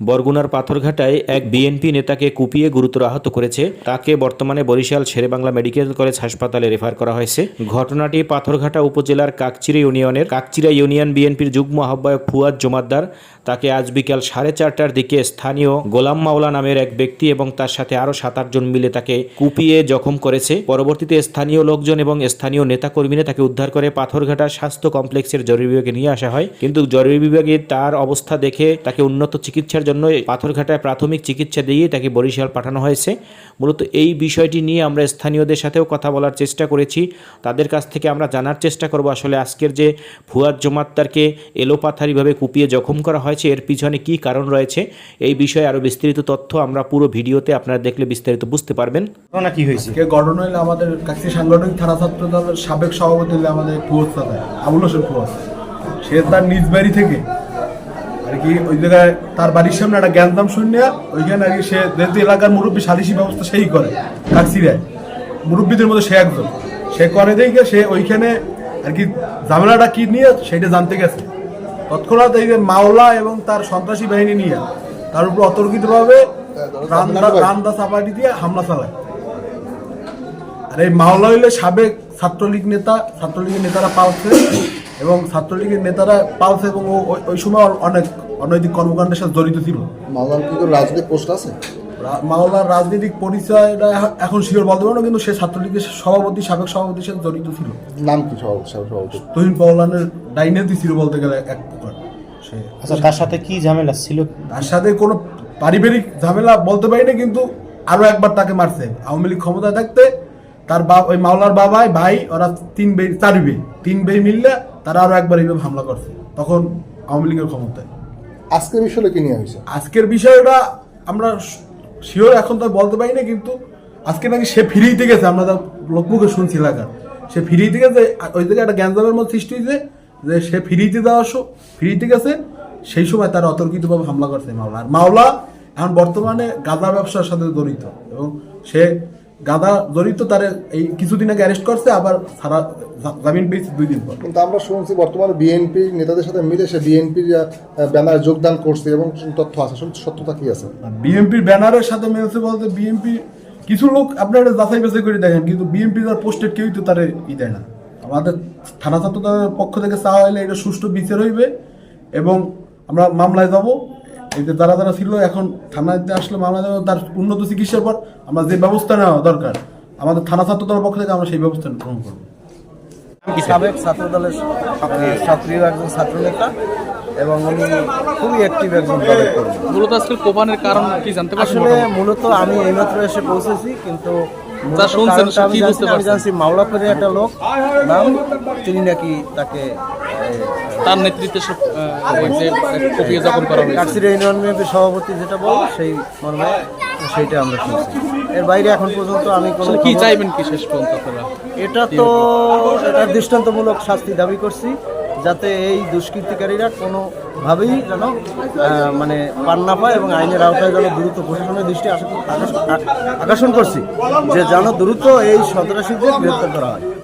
বরগুনার পাথরঘাটায় এক বিএনপি নেতাকে কুপিয়ে গুরুতর আহত করেছে। তাকে বর্তমানে বরিশাল শেরেবাংলা মেডিকেল কলেজ হাসপাতালে রেফার করা হয়েছে। ঘটনাটি পাথরঘাটা উপজেলার কাকচিরা ইউনিয়নের কাকচিরা ইউনিয়ন বিএনপির যুগ্ম আহ্বায়ক ফুয়াদ জমাদ্দার। তাকে আজ বিকাল সাড়ে চারটার দিকে স্থানীয় গোলাম মাওলা নামের এক ব্যক্তি এবং তার সাথে আরও সাত আটজন মিলে তাকে কুপিয়ে জখম করেছে। পরবর্তীতে স্থানীয় লোকজন এবং স্থানীয় নেতাকর্মীরা তাকে উদ্ধার করে পাথরঘাটা স্বাস্থ্য কমপ্লেক্সের জরুরি বিভাগে নিয়ে আসা হয়। কিন্তু জরুরি বিভাগে তার অবস্থা দেখে তাকে উন্নত চিকিৎসার জন্য পাথরঘাটায় প্রাথমিক চিকিৎসা দিয়ে তাকে বরিশাল পাঠানো হয়েছে। মূলত এই বিষয়টি নিয়ে আমরা স্থানীয়দের সাথেও কথা বলার চেষ্টা করেছি। তাদের কাছ থেকে আমরা জানার চেষ্টা করব আসলে আজকের যে ফুয়াদ জমাত্তারকে এলোপাথারিভাবে কুপিয়ে জখম করা হয়েছে এর পিছনে কি কারণ রয়েছে এই বিষয়ে আরও বিস্তারিত তথ্য আমরা পুরো ভিডিওতে আপনারা দেখলে বিস্তারিত বুঝতে পারবেন। ঘটনা কি হয়েছে? কে গঠন আমাদের কাছে সাংগঠনিক থানা ছাত্র দলের সাবেক সভাপতি হলে আমাদের আবুল হোসেন ফুয়াজ সে তার নিজ বাড়ি থেকে আর কি ওই জায়গায় তার বাড়ির সামনে একটা জ্ঞানদাম শূন্য ওইখানে আর কি সে যেহেতু এলাকার মুরব্বী সালিসি ব্যবস্থা সেই করে কাকসিরায় মুরব্বীদের মধ্যে সে একজন। সে করে দেখে সে ওইখানে আর কি ঝামেলাটা কি নিয়ে সেটা জানতে গেছে। তৎক্ষণাৎ এই যে মাওলা এবং তার সন্ত্রাসী বাহিনী নিয়ে তার উপর অতর্কিতভাবে রান্দা চাপাটি দিয়ে হামলা চালায়। আর এই মাওলা হইলে সাবেক ছাত্রলীগ নেতা ছাত্রলীগের নেতারা পালছে এবং ছাত্রলীগের নেতারা পালছে এবং ওই সময় অনেক অনৈতিক কর্মকাণ্ডের সাথে জড়িত ছিল। মাওলার কি রাজনৈতিক পোস্ট আছে? মাওলার রাজনৈতিক পরিচয়টা এখন শিওর বলতে পারব না কিন্তু সে ছাত্রলীগের সভাপতি সাবেক সভাপতির সাথে জড়িত ছিল। নাম কি সভাপতি তহিন পৌলানের ডাইনেতি ছিল বলতে গেলে এক প্রকার। আচ্ছা তার সাথে কি ঝামেলা ছিল? তার সাথে কোনো পারিবারিক ঝামেলা বলতে পারি না কিন্তু আরও একবার তাকে মারছে। আওয়ামী লীগ ক্ষমতায় থাকতে তার বাপ ওই মাওলার বাবাই ভাই ওরা তিন বে চার বে তিন বে মিললে তারা আরও একবার এইভাবে হামলা করছে তখন আওয়ামী লীগের ক্ষমতায়। আজকের বিষয়ে কি নিয়ে হয়েছে? আজকের বিষয়টা আমরা শিওর এখন তো বলতে পারি না কিন্তু আজকে নাকি সে ফিরিতে গেছে, আমরা তো লোকমুখে শুনছি এলাকার সে ফিরিতে গেছে ওই জায়গায় একটা গ্যাঞ্জামের মধ্যে সৃষ্টি হয়েছে যে সে ফিরিতে শো ফিরিতে গেছে, সেই সময় তারা অতর্কিতভাবে হামলা করছে মাওলা। আর মাওলা এখন বর্তমানে গাঁদা ব্যবসার সাথে জড়িত এবং সে গাঁদা জড়িত তার এই কিছুদিন আগে অ্যারেস্ট করছে আবার সারা জামিন পেয়েছে দুই দিন পর। কিন্তু আমরা শুনছি বর্তমানে বিএনপি নেতাদের সাথে মিলে সে বিএনপির ব্যানারে যোগদান করছে এবং তথ্য আছে। সত্যতা কি আছে? বিএনপির ব্যানারের সাথে মিলেছে বলতে বিএনপি কিছু লোক আপনারা যাচাই বাছাই করে দেখেন কিন্তু বিএনপি তার পোস্টেড কেউই তো তারে ই দেয় না। আমাদের থানা ছাত্রদের পক্ষ থেকে চাওয়া হলে এটা সুষ্ঠু বিচার হইবে এবং আমরা মামলায় যাব। এই যে যারা যারা ছিল এখন থানাতে আসলে মামলা দেবো তার উন্নত চিকিৎসার পর আমরা যে ব্যবস্থা নেওয়া দরকার আমাদের থানা ছাত্র দলের পক্ষ থেকে আমরা সেই ব্যবস্থা গ্রহণ করব। সাবেক ছাত্র দলের সক্রিয় একজন ছাত্র নেতা এবং উনি খুবই অ্যাক্টিভ একজন দলের কর্মী। মূলত আজকে কোপানের কারণ কি জানতে পারছেন আসলে মূলত আমি এইমাত্র এসে পৌঁছেছি কিন্তু আমি জানছি? জানছি মাওলাপুরে একটা লোক নাম তিনি নাকি তাকে তার নেতৃত্বে সব যাপন করা হয়েছে। কাকসিরা ইউনিয়ন বিএনপির সভাপতি যেটা বল সেই মর্মে সেইটা আমরা শুনছি। এর বাইরে এখন পর্যন্ত আমি কোনো কি চাইবেন কি শেষ পর্যন্ত আপনারা? এটা তো এটা দৃষ্টান্তমূলক শাস্তি দাবি করছি যাতে এই দুষ্কৃতিকারীরা কোনোভাবেই যেন মানে পান না পায় এবং আইনের আওতায় যেন দ্রুত প্রশাসনের দৃষ্টি আকর্ষণ- আকর্ষণ করছি যে যেন দ্রুত এই সন্ত্রাসীদের গ্রেপ্তার করা হয়।